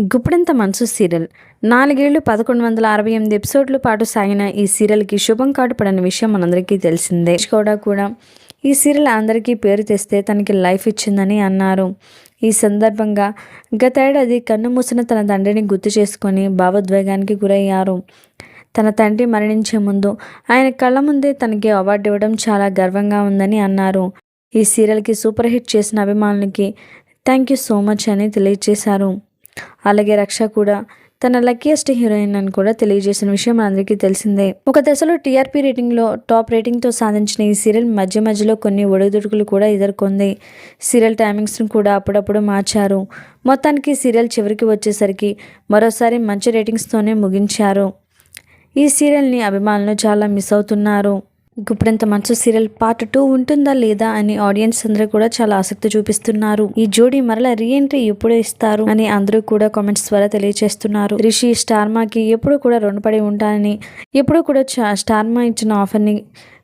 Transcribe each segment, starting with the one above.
గుప్పుడంత మనసు సీరియల్. నాలుగేళ్ళు పదకొండు వందల అరవై ఎనిమిది ఎపిసోడ్ల పాటు సాగిన ఈ సీరియల్కి శుభం కాటు పడిన విషయం మనందరికీ తెలిసిందే. కూడా కూడా ఈ సీరియల్ అందరికీ పేరు తెస్తే తనకి లైఫ్ ఇచ్చిందని అన్నారు. ఈ సందర్భంగా గతేడాది కన్ను మూసిన తన తండ్రిని గుర్తు చేసుకొని భావోద్వేగానికి గురయ్యారు. తన తండ్రి మరణించే ముందు ఆయన కళ్ళ ముందే తనకి అవార్డు ఇవ్వడం చాలా గర్వంగా ఉందని అన్నారు. ఈ సీరియల్కి సూపర్ హిట్ చేసిన అభిమానులకి థ్యాంక్ యూ సో మచ్ అని తెలియజేశారు అలాగే రక్ష కూడా తన లక్కీయెస్ట్ హీరోయిన్ అని కూడా తెలియజేసిన విషయం అందరికీ తెలిసిందే. ఒక దశలో టీఆర్పీ రేటింగ్లో టాప్ రేటింగ్తో సాధించిన ఈ సీరియల్ మధ్య మధ్యలో కొన్ని ఒడిదుడుకులు కూడా ఎదుర్కొంది. సీరియల్ టైమింగ్స్ను కూడా అప్పుడప్పుడు మార్చారు. మొత్తానికి సీరియల్ చివరికి వచ్చేసరికి మరోసారి మంచి రేటింగ్స్తోనే ముగించారు. ఈ సీరియల్ని అభిమానులు చాలా మిస్ అవుతున్నారు. గుప్పుడంత మంచు సీరియల్ పార్ట్ టూ ఉంటుందా లేదా అని ఆడియన్స్ అందరూ కూడా చాలా ఆసక్తి చూపిస్తున్నారు. ఈ జోడీ మరలా రీఎంట్రీ ఎప్పుడు ఇస్తారు అని అందరూ కూడా కామెంట్స్ ద్వారా తెలియజేస్తున్నారు. రిషి స్టార్మాకి ఎప్పుడు కూడా రుణపడి ఉంటానని ఎప్పుడు కూడా చా- స్టార్మా ఇచ్చిన ఆఫర్ని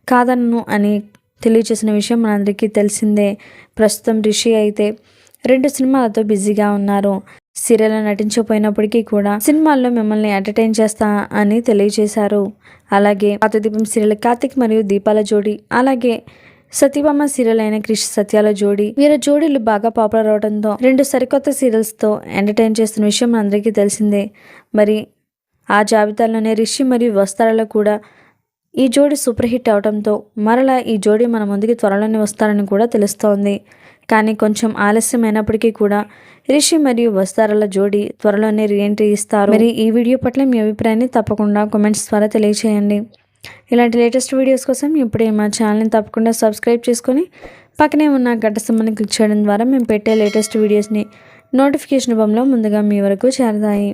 కాదన్ను అని తెలియజేసిన విషయం మనందరికీ తెలిసిందే. ప్రస్తుతం రిషి అయితే రెండు సినిమాలతో బిజీగా ఉన్నారు. సీరియల్లో నటించకపోయినప్పటికీ కూడా సినిమాల్లో మిమ్మల్ని ఎంటర్టైన్ చేస్తా అని తెలియజేశారు. అలాగే పాత దీపం సీరియల్ కార్తిక్ మరియు దీపాల జోడి అలాగే సతీభామ సీరియల్ అయిన క్రిష్ సత్యాల జోడి వీరి జోడీలు బాగా పాపులర్ అవడంతో రెండు సరికొత్త సీరియల్స్తో ఎంటర్టైన్ చేస్తున్న విషయం అందరికీ తెలిసిందే. మరి ఆ జాబితాలోనే రిషి మరియు వస్తారలో కూడా ఈ జోడి సూపర్ హిట్ అవడంతో మరలా ఈ జోడి మన ముందుకి త్వరలోనే వస్తారని కూడా తెలుస్తోంది. కానీ కొంచెం ఆలస్యమైనప్పటికీ కూడా రిషి మరియు వస్తారాల జోడి త్వరలోనే రీఎంట్రీ ఇస్తారు. మరి ఈ వీడియో పట్ల మీ అభిప్రాయాన్ని తప్పకుండా కామెంట్స్ ద్వారా తెలియచేయండి. ఇలాంటి లేటెస్ట్ వీడియోస్ కోసం ఇప్పుడే మా ఛానల్ని తప్పకుండా సబ్స్క్రైబ్ చేసుకొని పక్కనే ఉన్న గంట సమ్మని క్లిక్ చేయడం ద్వారా మేము పెట్టే లేటెస్ట్ వీడియోస్ని నోటిఫికేషన్ రూపంలో ముందుగా మీ వరకు చేరతాయి.